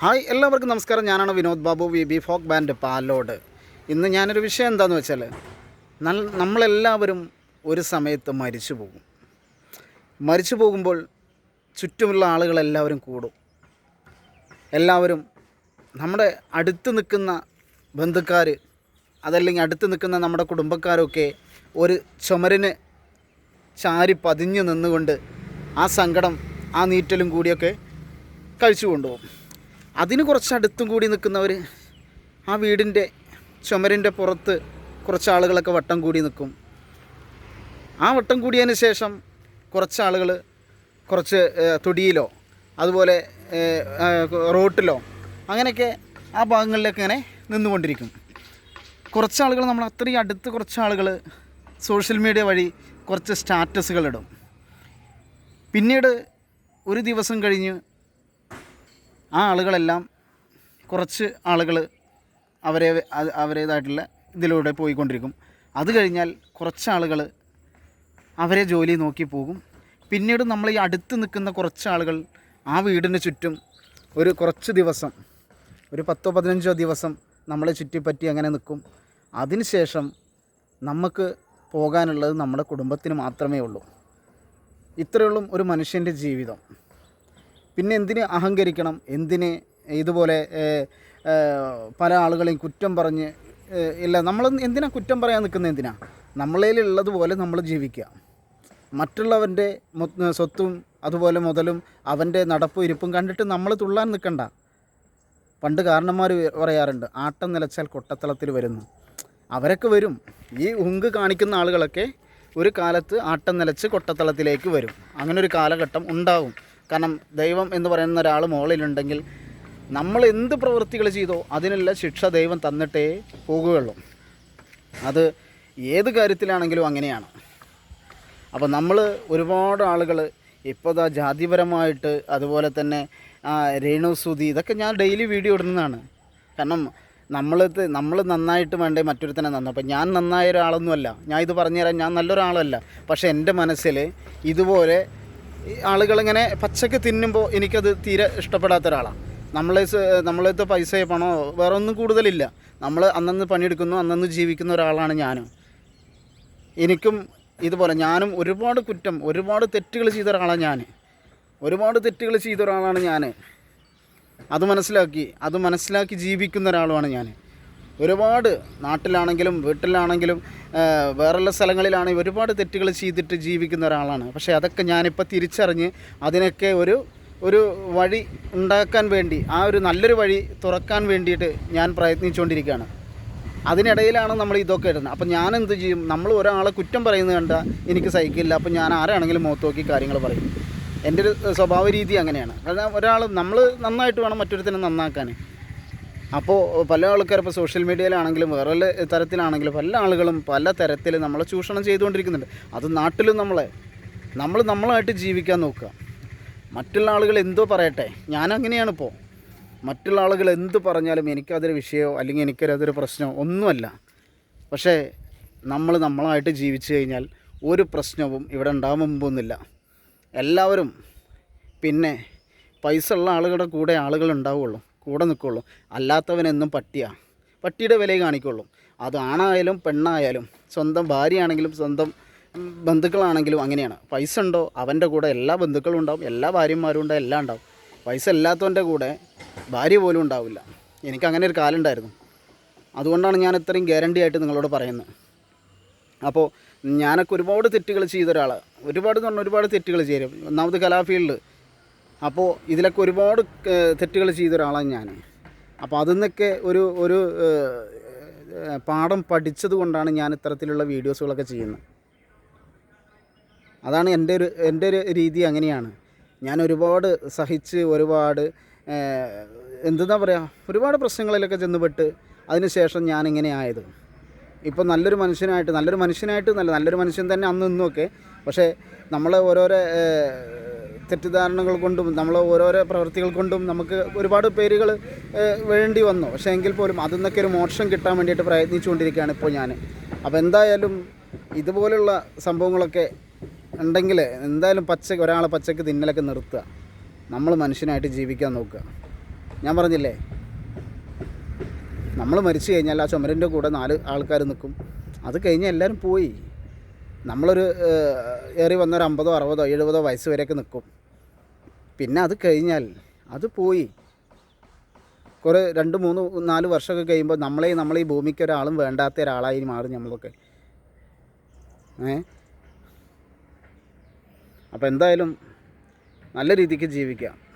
Hi എല്ലാവർക്കും നമസ്കാരം. ഞാനാണ് Vinod Babu V B folk band Palode. ഇന്ന് ഞാനൊരു വിഷയം എന്താണെന്ന് വെച്ചാൽ നമ്മളെല്ലാവരും ഒരു സമയത്ത് മരിച്ചു പോകും. മരിച്ചു പോകുമ്പോൾ ചുറ്റുമുള്ള ആളുകളെല്ലാവരും കൂടും. എല്ലാവരും നമ്മുടെ അടുത്ത് നിൽക്കുന്ന ബന്ധുക്കാർ അതല്ലെങ്കിൽ അടുത്ത് നിൽക്കുന്ന നമ്മുടെ കുടുംബക്കാരൊക്കെ ഒരു ചുമരിന് ചാരി പതിഞ്ഞു നിന്നുകൊണ്ട് ആ സങ്കടം ആ നീറ്റലും കൂടിയൊക്കെ കഴിച്ചു കൊണ്ടുപോകും. അതിന് കുറച്ച് അടുത്തും കൂടി നിൽക്കുന്നവർ ആ വീടിന്റെ ചുമരിന്റെ പുറത്ത് കുറച്ച് ആളുകളൊക്കെ വട്ടം കൂടി നിൽക്കും. ആ വട്ടം കൂടിയതിന് ശേഷം കുറച്ച് ആളുകൾ കുറച്ച് തൊടിയിലോ അതുപോലെ റോട്ടിലോ അങ്ങനെയൊക്കെ ആ ഭാഗങ്ങളിലൊക്കെ ഇങ്ങനെ നിന്നുകൊണ്ടിരിക്കും. കുറച്ച് ആളുകൾ നമ്മൾ അത്രയും അടുത്ത് കുറച്ച് ആളുകൾ സോഷ്യൽ മീഡിയ വഴി കുറച്ച് സ്റ്റാറ്റസുകൾ ഇടും. പിന്നീട് ഒരു ദിവസം കഴിഞ്ഞ് ആ ആളുകളെല്ലാം കുറച്ച് ആളുകൾ അവരെ അവരേതായിട്ടുള്ള ഇതിലൂടെ പോയിക്കൊണ്ടിരിക്കും. അത് കഴിഞ്ഞാൽ കുറച്ച് ആളുകൾ അവരെ ജോലി നോക്കി പോകും. പിന്നീട് നമ്മൾ ഈ അടുത്ത് നിൽക്കുന്ന കുറച്ച് ആളുകൾ ആ വീടിന് ചുറ്റും ഒരു കുറച്ച് ദിവസം ഒരു പത്തോ പതിനഞ്ചോ ദിവസം നമ്മളെ ചുറ്റിപ്പറ്റി അങ്ങനെ നിൽക്കും. അതിനുശേഷം നമുക്ക് പോകാനുള്ളത് നമ്മുടെ കുടുംബത്തിന് മാത്രമേ ഉള്ളൂ. ഇത്രയുള്ളൂ ഒരു മനുഷ്യന്റെ ജീവിതം. പിന്നെ എന്തിന് അഹങ്കരിക്കണം? എന്തിന് ഇതുപോലെ പല ആളുകളെയും കുറ്റം പറഞ്ഞ് ഇല്ല നമ്മൾ എന്തിനാ കുറ്റം പറയാൻ നിൽക്കുന്നത് എന്തിനാ? നമ്മളേലുള്ളതുപോലെ നമ്മൾ ജീവിക്കുക. മറ്റുള്ളവന്റെ സ്വത്തും അതുപോലെ മുതലും അവന്റെ നടപ്പും ഇരിപ്പും കണ്ടിട്ട് നമ്മൾ തുള്ളാൻ നിൽക്കണ്ട. പണ്ട് കാരണന്മാർ പറയാറുണ്ട് ആട്ടം നിലച്ചാൽ കൊട്ടത്തളത്തിൽ വരുന്നു. അവരൊക്കെ വരും. ഈ ഉങ്ക് കാണിക്കുന്ന ആളുകളൊക്കെ ഒരു കാലത്ത് ആട്ടം നിലച്ച് കൊട്ടത്തളത്തിലേക്ക് വരും. അങ്ങനെ ഒരു കാലഘട്ടം ഉണ്ടാവും. കാരണം ദൈവം എന്ന് പറയുന്ന ഒരാൾ മുകളിലുണ്ടെങ്കിൽ നമ്മൾ എന്ത് പ്രവൃത്തികൾ ചെയ്തോ അതിനുള്ള ശിക്ഷ ദൈവം തന്നിട്ടേ പോകുകയുള്ളൂ. അത് ഏത് കാര്യത്തിലാണെങ്കിലും അങ്ങനെയാണ്. അപ്പോൾ നമ്മൾ ഒരുപാട് ആളുകൾ ഇപ്പോൾ ഇതാ ജാതിപരമായിട്ട് അതുപോലെ തന്നെ ആ, രേണു സുതി ഇതൊക്കെ ഞാൻ ഡെയിലി വീഡിയോ ഇടുന്നതാണ്. കാരണം നമ്മൾ നമ്മൾ നന്നായിട്ട് വേണ്ടേ മറ്റൊരുത്തനെ നന്നാ. അപ്പം ഞാൻ നന്നായ ഒരാളൊന്നുമല്ല. ഞാൻ ഇത് പറഞ്ഞുതരാൻ ഞാൻ നല്ലൊരാളല്ല. പക്ഷേ എന്റെ മനസ്സിൽ ഇതുപോലെ ഈ ആളുകളിങ്ങനെ പച്ചക്ക് തിന്നുമ്പോൾ എനിക്കത് തീരെ ഇഷ്ടപ്പെടാത്ത ഒരാളാണ് നമ്മളെ നമ്മളത്തെ പൈസ പണമോ വേറെ ഒന്നും കൂടുതലില്ല. നമ്മൾ അന്നന്ന് പണിയെടുക്കുന്നു അന്നന്ന് ജീവിക്കുന്ന ഒരാളാണ് ഞാനും. എനിക്കും ഇതുപോലെ ഞാനും ഒരുപാട് കുറ്റം ഒരുപാട് തെറ്റുകൾ ചെയ്ത ഒരാളാണ് ഞാൻ ഒരുപാട് തെറ്റുകൾ ചെയ്ത ഒരാളാണ് ഞാൻ അത് മനസ്സിലാക്കി അത് മനസ്സിലാക്കി ജീവിക്കുന്ന ഒരാളുമാണ് ഞാൻ ഒരുപാട് നാട്ടിലാണെങ്കിലും വീട്ടിലാണെങ്കിലും വേറെയുള്ള സ്ഥലങ്ങളിലാണെങ്കിൽ ഒരുപാട് തെറ്റുകൾ ചെയ്തിട്ട് ജീവിക്കുന്ന ഒരാളാണ്. പക്ഷേ അതൊക്കെ ഞാനിപ്പോൾ തിരിച്ചറിഞ്ഞ് അതിനൊക്കെ ഒരു ഒരു വഴി ഉണ്ടാക്കാൻ വേണ്ടി ആ ഒരു നല്ലൊരു വഴി തുറക്കാൻ വേണ്ടിയിട്ട് ഞാൻ പ്രയത്നിച്ചുകൊണ്ടിരിക്കുകയാണ് അതിനിടയിലാണ് നമ്മൾ ഇതൊക്കെ ഇടുന്നത്. അപ്പം ഞാൻ എന്ത് ചെയ്യും? നമ്മൾ ഒരാളെ കുറ്റം പറയുന്നത് കണ്ടാൽ എനിക്ക് സഹിക്കില്ല. അപ്പം ഞാൻ ആരാണെങ്കിലും മുഖത്ത് നോക്കി കാര്യങ്ങൾ പറയും. എന്റെ ഒരു സ്വഭാവ രീതി അങ്ങനെയാണ്. കാരണം ഒരാൾ നമ്മൾ നന്നായിട്ട് വേണം മറ്റൊരുത്തിനെ നന്നാക്കാൻ. അപ്പോൾ പല ആൾക്കാർ ഇപ്പോൾ സോഷ്യൽ മീഡിയയിലാണെങ്കിലും വേറെ തരത്തിലാണെങ്കിലും പല ആളുകളും പല തരത്തിൽ നമ്മളെ ചൂഷണം ചെയ്തുകൊണ്ടിരിക്കുന്നുണ്ട്. അത് നാട്ടിലും നമ്മളെ നമ്മൾ നമ്മളായിട്ട് ജീവിക്കാൻ നോക്കുക. മറ്റുള്ള ആളുകൾ എന്തോ പറയട്ടെ? ഞാനങ്ങനെയാണ് ഇപ്പോൾ മറ്റുള്ള ആളുകൾ എന്ത് പറഞ്ഞാലും എനിക്കതൊരു വിഷയമോ അല്ലെങ്കിൽ എനിക്കതൊരു പ്രശ്നമോ ഒന്നുമല്ല. പക്ഷേ നമ്മൾ നമ്മളായിട്ട് ജീവിച്ചു കഴിഞ്ഞാൽ ഒരു പ്രശ്നവും ഇവിടെ ഉണ്ടാകാൻ മുമ്പൊന്നുമില്ല. എല്ലാവരും പിന്നെ പൈസ ഉള്ള ആളുകളുടെ കൂടെ ആളുകൾ ഉണ്ടാവുള്ളൂ. കൂടെ നിൽക്കുള്ളൂ. അല്ലാത്തവനെന്നും പട്ടിയാണ് പട്ടിയുടെ വിലയെ കാണിക്കുള്ളൂ. അത് ആണായാലും പെണ്ണായാലും സ്വന്തം ഭാര്യയാണെങ്കിലും സ്വന്തം ബന്ധുക്കളാണെങ്കിലും അങ്ങനെയാണ്. പൈസ ഉണ്ടോ? അവന്റെ കൂടെ എല്ലാ ബന്ധുക്കളും ഉണ്ടാവും. എല്ലാ ഭാര്യമാരും ഉണ്ടാവും. എല്ലാം ഉണ്ടാവും. പൈസ ഇല്ലാത്തവന്റെ കൂടെ ഭാര്യ പോലും ഉണ്ടാവില്ല. എനിക്ക് അങ്ങനെ ഒരു കാലം ഉണ്ടായിരുന്നു. അതുകൊണ്ടാണ് ഞാൻ ഇത്രയും ഗ്യാരണ്ടി ആയിട്ട് നിങ്ങളോട് പറയുന്നത്. അപ്പോൾ ഞാനൊക്കെ ഒരുപാട് തെറ്റുകൾ ചെയ്ത ഒരുപാട് എന്ന് പറഞ്ഞാൽ ഒരുപാട് തെറ്റുകൾ ചെയ്യും. ഒന്നാമത് കലാഫീൽഡ് അപ്പോൾ ഇതിലൊക്കെ ഒരുപാട് തെറ്റുകൾ ചെയ്ത ഒരാളാണ് ഞാൻ അപ്പോൾ അതിൽ നിന്നൊക്കെ ഒരു ഒരു പാഠം പഠിച്ചത് കൊണ്ടാണ് ഞാൻ ഇത്തരത്തിലുള്ള വീഡിയോസുകളൊക്കെ ചെയ്യുന്നത്. അതാണ് എന്റെ ഒരു എന്റെ ഒരു രീതി അങ്ങനെയാണ്. ഞാൻ ഒരുപാട് സഹിച്ച് ഒരുപാട് എന്താ എന്തെന്നാ പറയുക ഒരുപാട് പ്രശ്നങ്ങളിലൊക്കെ ചെന്നുപെട്ട് അതിനുശേഷം ഞാൻ ഇങ്ങനെ ആയത്. ഇപ്പം നല്ലൊരു മനുഷ്യനായിട്ട് നല്ലൊരു മനുഷ്യനായിട്ട് നല്ല നല്ലൊരു മനുഷ്യൻ തന്നെ അന്ന് ഇന്നുമൊക്കെ പക്ഷേ നമ്മൾ ഓരോരോ തെറ്റിദ്ധാരണകൾ കൊണ്ടും നമ്മൾ ഓരോരോ പ്രവൃത്തികൾ കൊണ്ടും നമുക്ക് ഒരുപാട് പേരുകൾ വേണ്ടി വന്നു. പക്ഷേ എങ്കിൽ പോലും അതിൽ നിന്നൊക്കെ ഒരു മോക്ഷം കിട്ടാൻ വേണ്ടിയിട്ട് പ്രയത്നിച്ചുകൊണ്ടിരിക്കുകയാണ് ഇപ്പോൾ ഞാൻ. അപ്പോൾ എന്തായാലും ഇതുപോലുള്ള സംഭവങ്ങളൊക്കെ ഉണ്ടെങ്കിൽ എന്തായാലും പച്ചക്ക് ഒരാളെ പച്ചക്ക് തിന്നലൊക്കെ നിർത്തുക. നമ്മൾ മനുഷ്യനായിട്ട് ജീവിക്കാൻ നോക്കുക. ഞാൻ പറഞ്ഞില്ലേ? നമ്മൾ മരിച്ചു കഴിഞ്ഞാൽ ആ ചുമരിന്റെ കൂടെ നാല് ആൾക്കാർ നിൽക്കും. അത് കഴിഞ്ഞാൽ എല്ലാവരും പോയി. നമ്മളൊരു ഏറി വന്നൊരു അമ്പതോ അറുപതോ എഴുപതോ വയസ്സ് വരെയൊക്കെ നിൽക്കും. പിന്നെ അത് കഴിഞ്ഞാൽ അത് പോയി. കുറേ രണ്ട് മൂന്ന് നാല് വർഷമൊക്കെ കഴിയുമ്പോൾ നമ്മളെ നമ്മളെ ഈ ഭൂമിക്ക് ഒരാളും വേണ്ടാത്ത ഒരാളായി മാറും നമ്മളൊക്കെ. ഏ? അപ്പോൾ എന്തായാലും നല്ല രീതിക്ക് ജീവിക്കാം.